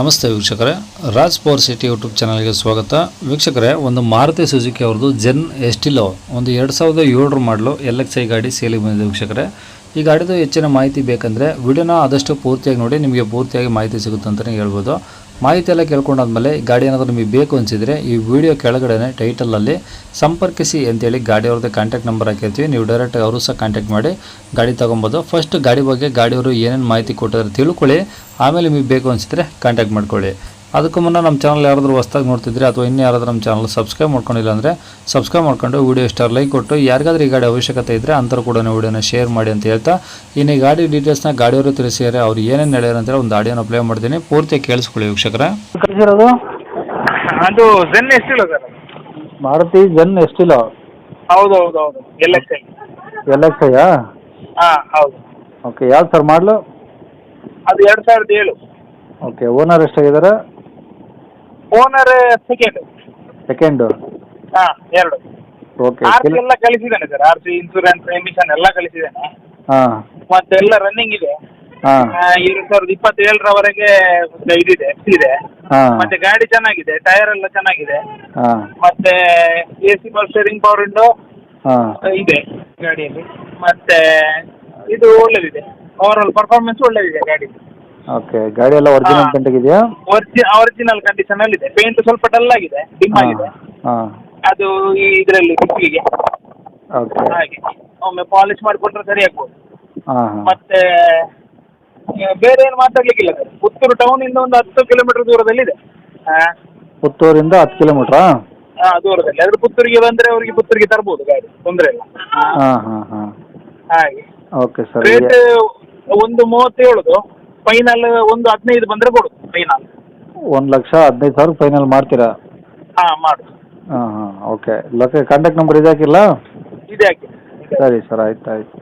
ನಮಸ್ತೆ ವೀಕ್ಷಕರೇ. Raj power city YouTube ಚಾನಲ್ಗೆ ಸ್ವಾಗತ. ವೀಕ್ಷಕರೇ, ಒಂದು ಮಾರುತಿ ಸುಜುಕಿ ಅವ್ರದ್ದು ಜೆನ್ ಎಸ್ಟಿಲೋ ಒಂದು ಎರಡು ಸಾವಿರದ ಏಳರ ಮಾಡಲು ಎಲ್ ಎಕ್ಸ್ ಐ ಗಾಡಿ ಸೇಲಿಗೆ ಬಂದಿದೆ ವೀಕ್ಷಕರೇ. ಈ ಗಾಡಿದು ಹೆಚ್ಚಿನ ಮಾಹಿತಿ ಬೇಕಂದರೆ ವಿಡಿಯೋನ ಆದಷ್ಟು ಪೂರ್ತಿಯಾಗಿ ನೋಡಿ, ನಿಮಗೆ ಪೂರ್ತಿಯಾಗಿ ಮಾಹಿತಿ ಸಿಗುತ್ತೆ ಅಂತಲೇ ಹೇಳ್ಬೋದು. ಮಾಹಿತಿ ಎಲ್ಲ ಕೇಳ್ಕೊಂಡಾದ್ಮೇಲೆ ಗಾಡಿ ಏನಾದರೂ ನಿಮಗೆ ಬೇಕು ಅನಿಸಿದರೆ ಈ ವಿಡಿಯೋ ಕೆಳಗಡೆ ಟೈಟಲಲ್ಲಿ ಸಂಪರ್ಕಿಸಿ ಅಂತೇಳಿ ಗಾಡಿಯವ್ರದ್ದು ಕಾಂಟ್ಯಾಕ್ಟ್ ನಂಬರ್ ಹಾಕಿರ್ತೀವಿ. ನೀವು ಡೈರೆಕ್ಟ್ ಅವರು ಸಹ ಕಾಂಟ್ಯಾಕ್ಟ್ ಮಾಡಿ ಗಾಡಿ ತೊಗೊಬೋದು. ಫಸ್ಟ್ ಗಾಡಿ ಬಗ್ಗೆ ಗಾಡಿಯವರು ಏನೇನು ಮಾಹಿತಿ ಕೊಟ್ಟಿದ್ದಾರೆ ತಿಳ್ಕೊಳ್ಳಿ. ಆಮೇಲೆ ನಿಮಗೆ ಬೇಕು ಅನಿಸಿದರೆ ಕಾಂಟ್ಯಾಕ್ಟ್ ಮಾಡ್ಕೊಳ್ಳಿ. ಅದಕ್ಕೂ ಮುನ್ನ ನಮ್ಮ ಚಾನಲ್ ಯಾರಾದರೂ ಹೊಸ್ದಾಗಿ ನೋಡ್ತಿದ್ರೆ ಅಥವಾ ಇನ್ನೂ ಯಾರಾದರೂ ನಮ್ಮ ಚಾನಲ್ ಸಬ್ಸ್ಕ್ರೈಬ್ ಮಾಡ್ಕೊಂಡಿಲ್ಲ ಅಂದರೆ ಸಬ್ಸ್ಕ್ರೈಬ್ ಮಾಡ್ಕೊಂಡು ವಿಡಿಯೋ ಇಷ್ಟ ಲೈಕ್ ಕೊಟ್ಟು ಯಾರಿಗಾದ್ರೂ ಈ ಗಾಡಿ ಅವಶ್ಯಕತೆ ಇದ್ದರೆ ಅಂಥವ್ರು ಕೂಡ ವೀಡಿಯೋನ ಶೇರ್ ಮಾಡಿ ಅಂತ ಹೇಳ್ತಾ ಇನ್ನು ಈ ಗಾಡಿ ಡೀಟೇಲ್ಸ್ನ ಗಾಡಿಯವರು ತಿಳಿಸಿದ್ದಾರೆ ಅವ್ರು ಏನೇನು ಹೇಳ್ಯಾರ ಅಂತ ಒಂದು ಆಡಿಯೋನ ಪ್ಲೇ ಮಾಡ್ತೀನಿ. ಪೂರ್ತಿ ಕೇಳಿಸ್ಕೊಳ್ಳಿ ವೀಕ್ಷಕರ. ಕಳಿಸಿರೋದು? ಅದು Zen Estilo sir Maruti Zen ಎಷ್ಟಿಲ್ಲ ಹೌದು ಹೌದು ಹೌದು ಎಲ್ ಎಕ್ಸ್ ಎಲ್ ಎಕ್ಸ್ ಐಯಾ ಹಾಂ ಹೌದು. ಓಕೆ ಯಾವ್ದು ಸರ್ ಮಾಡಲು? ಅದು ಎರಡು ಸಾವಿರದ ಏಳು. ಓಕೆ ಓನರ್ ಎಷ್ಟಾಗಿದ್ದಾರೆ? ಓನರ್ ಸೆಕೆಂಡ್ ಸೆಕೆಂಡು ಹಾ ಎರಡು. ಓಕೆ ಆರ್ ಸಿ ಎಲ್ಲ ಕಳಿಸಿದ್ದಾನೆ sir R C insurance emission ಎಲ್ಲ ಕಳಿಸಿದ್ದಾನೆ. ಹಾಂ. ಮತ್ತೆಲ್ಲ ರನ್ನಿಂಗ್ ಇದೆ. ಹಾಂ. ಆ, ಎರಡು ಸಾವಿರದ ಇಪ್ಪತ್ತೇಳರವರೆಗೆ ಇದಿದೆ ಇದೆ. ಹಾಂ. ಮತ್ತೆ ಗಾಡಿ ಚೆನ್ನಾಗಿದೆ ಟೈರ್ ಎಲ್ಲ ಚೆನ್ನಾಗಿದೆ. ಹಾಂ. ಮತ್ತೆ A C power steering power window ಹಾಂ. ಇದೆ ಗಾಡಿಯಲ್ಲಿ. ಮತ್ತೆ ಇದು ಒಳ್ಳೇದಿದೆ. ಓವರ್ ಆಲ್ ಪರ್ಫಾರ್ಮೆನ್ಸ್ ಒಳ್ಳೇದಿದೆ ಗಾಡಿ ಓಕೆ ಗಾಡಿ ಎಲ್ಲ ಒರಿಜಿನಲ್ ಒರಿಜಿ ಒರಿಜಿನಲ್ ಕಂಡೀಷನ್ ಅಲ್ಲಿ ಇದೆ. ಪೇಂಟ್ ಸ್ವಲ್ಪ ಡಲ್ ಆಗಿದೆ ಡಿಮ್ ಆಗಿದೆ. ಹಾಂ. ಅದು ಈ ಇದರಲ್ಲಿ ಕುಕ್ಕಿಗೆ ಓಕೆ. ಹಾಗೆ. ಒಮ್ಮೆ ಪಾಲಿಶ್ ಮಾಡಿಕೊಟ್ರೆ ಸರಿ ಆಗ್ಬೋದು. ಹಾಂ ಹಾಂ. ಮತ್ತೆ ಬೇರೆ ಏನು ಮಾತಾಡ್ಲಿಕ್ಕಿಲ್ಲ ಸರ್. ಪುತ್ತೂರು ಟೌನ್ ಇಂದ ಒಂದು ಹತ್ತು ಕಿಲೋಮೀಟರ್ ದೂರದಲ್ಲಿ ಇದೆ. ಪುತ್ತೂರಿಂದ ಹತ್ತು ಕಿಲೋಮೀಟ್ರಾ ದೂರದಲ್ಲಿ. ಅದ್ರ ಪುತ್ತೂರಿಗೆ ಬಂದ್ರೆ ಅವರಿಗೆ ಪುತ್ತೂರಿಗೆ ತರ್ಬೋದು ಗಾಡಿ. ತೊಂದ್ರೆ ಇಲ್ಲ. ಹಾಂ ಹಾಂ ಹಾಂ. ಹಾಗೆ. ಓಕೆ ಸರ್ ರೇಟ್ ಒಂದು ಮೂವತ್ತೇಳುದು. ಫೈನಲ್ ಒಂದು ಹದಿನೈದು ಬಂದ್ರೆ ಕೊಡು ಫೈನಲ್ ಒಂದು ಲಕ್ಷ ಹದಿನೈದು ಸಾವಿರ ಫೈನಲ್ ಮಾಡ್ತೀರಾ? ಹಾ ಮಾಡು. ಹಾಂ ಹಾಂ ಓಕೆ ಲೊಕೆ ಕಾಂಟ್ಯಾಕ್ಟ್ ನಂಬರ್ ಇದೆ ಹಾಕಿಲ್ಲ? ಇದೆ ಹಾಕಿ. ಸರಿ ಸರ್ ಆಯ್ತು ಆಯ್ತು.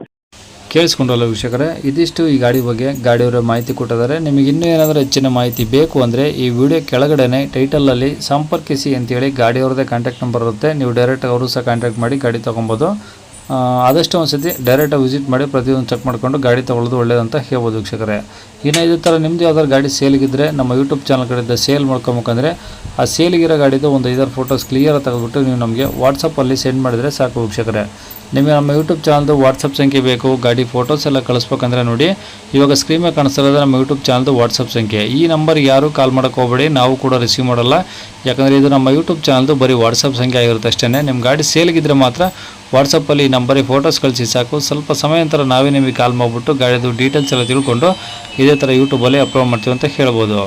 ಕೇಳಿಸ್ಕೊಂಡಲ್ಲ ವೀಕ್ಷಕರೇ ಇದಿಷ್ಟು ಈ ಗಾಡಿ ಬಗ್ಗೆ ಗಾಡಿಯವರ ಮಾಹಿತಿ ಕೊಟ್ಟಿದ್ದಾರೆ. ನಿಮಗೆ ಇನ್ನೂ ಏನಾದರೂ ಹೆಚ್ಚಿನ ಮಾಹಿತಿ ಬೇಕು ಅಂದರೆ ಈ ವಿಡಿಯೋ ಕೆಳಗಡೆನೆ ಟೈಟಲಲ್ಲಿ ಸಂಪರ್ಕಿಸಿ ಅಂತೇಳಿ ಗಾಡಿಯವ್ರದ್ದೇ ಕಾಂಟ್ಯಾಕ್ಟ್ ನಂಬರ್ ಇರುತ್ತೆ. ನೀವು ಡೈರೆಕ್ಟ್ ಅವರು ಸಹ ಕಾಂಟ್ಯಾಕ್ಟ್ ಮಾಡಿ ಗಾಡಿ ತೊಗೊಬೋದು. ಆದಷ್ಟು ಒಂದು ಸತಿ ಡೈರೆಕ್ಟಾಗಿ ವಿಸಿಟ್ ಮಾಡಿ ಪ್ರತಿಯೊಂದು ಚೆಕ್ ಮಾಡಿಕೊಂಡು ಗಾಡಿ ತೊಗೊಳ್ಳೋದು ಒಳ್ಳೆಯದಂತ ಹೇಳ್ಬೋದು ವೀಕ್ಷಕರೇ. ಇನ್ನು ಇದೇ ಥರ ನಿಮ್ಮದು ಯಾವ್ದಾದ್ರು ಗಾಡಿ ಸೇಲಿಗಿದ್ರೆ ನಮ್ಮ ಯೂಟ್ಯೂಬ್ ಚಾನಲ್ ಕಡೆಯಿಂದ ಸೇಲ್ ಮಾಡ್ಕೊಬೇಕಂದ್ರೆ ಆ ಸೇಲಿಗಿರೋ ಗಾಡಿದು ಒಂದು ಐದಾರು ಫೋಟೋಸ್ ಕ್ಲಿಯರ್ ತೆಗೆದುಬಿಟ್ಟು ನೀವು ನಮಗೆ ವಾಟ್ಸಪ್ಪಲ್ಲಿ ಸೆಂಡ್ ಮಾಡಿದರೆ ಸಾಕು ವೀಕ್ಷಕರೇ. ನಿಮಗೆ ನಮ್ಮ ಯೂಟ್ಯೂಬ್ ಚಾನಲ್ದು ವಾಟ್ಸಪ್ ಸಂಖ್ಯೆ ಬೇಕು, ಗಾಡಿ ಫೋಟೋಸ್ ಎಲ್ಲ ಕಳಿಸ್ಬೇಕಂದ್ರೆ ನೋಡಿ. ಇವಾಗ ಸ್ಕ್ರೀನ್ ಮೇಲೆ ಕಾಣಿಸ್ತಿರೋದು ನಮ್ಮ ಯೂಟ್ಯೂಬ್ ಚಾನಲ್ದು ವಾಟ್ಸಪ್ ಸಂಖ್ಯೆ. ಈ ನಂಬರ್ ಯಾರು ಕಾಲ್ ಮಾಡೋಕೆ ಹೋಗಬೇಡಿ, ನಾವು ಕೂಡ ರಿಸೀವ್ ಮಾಡಲ್ಲ. ಯಾಕಂದರೆ ಇದು ನಮ್ಮ ಯೂಟ್ಯೂಬ್ ಚಾನಲ್ದು ಬರೀ ವಾಟ್ಸಪ್ ಸಂಖ್ಯೆ ಆಗಿರುತ್ತೆ ಅಷ್ಟೇ ನಿಮ್ಮ ಗಾಡಿ ಸೇಲ್ಗಿದ್ರೆ ಮಾತ್ರ ವಾಟ್ಸಪ್ಪಲ್ಲಿ ನಂಬರಿಗೆ ಫೋಟೋಸ್ ಕಳಿಸಿ ಸಾಕು. ಸ್ವಲ್ಪ ಸಮಯ ನಂತರ ನಾವೇ ನಿಮಗೆ ಕಾಲ್ ಮಾಡಿಬಿಟ್ಟು ಗಾಡಿದು ಡೀಟೇಲ್ಸ್ ಎಲ್ಲ ತಿಳ್ಕೊಂಡು ಇದೇ ಥರ ಯೂಟ್ಯೂಬಲ್ಲಿ ಅಪ್ಲೋಡ್ ಮಾಡ್ತೀವಿ ಅಂತ ಹೇಳ್ಬೋದು.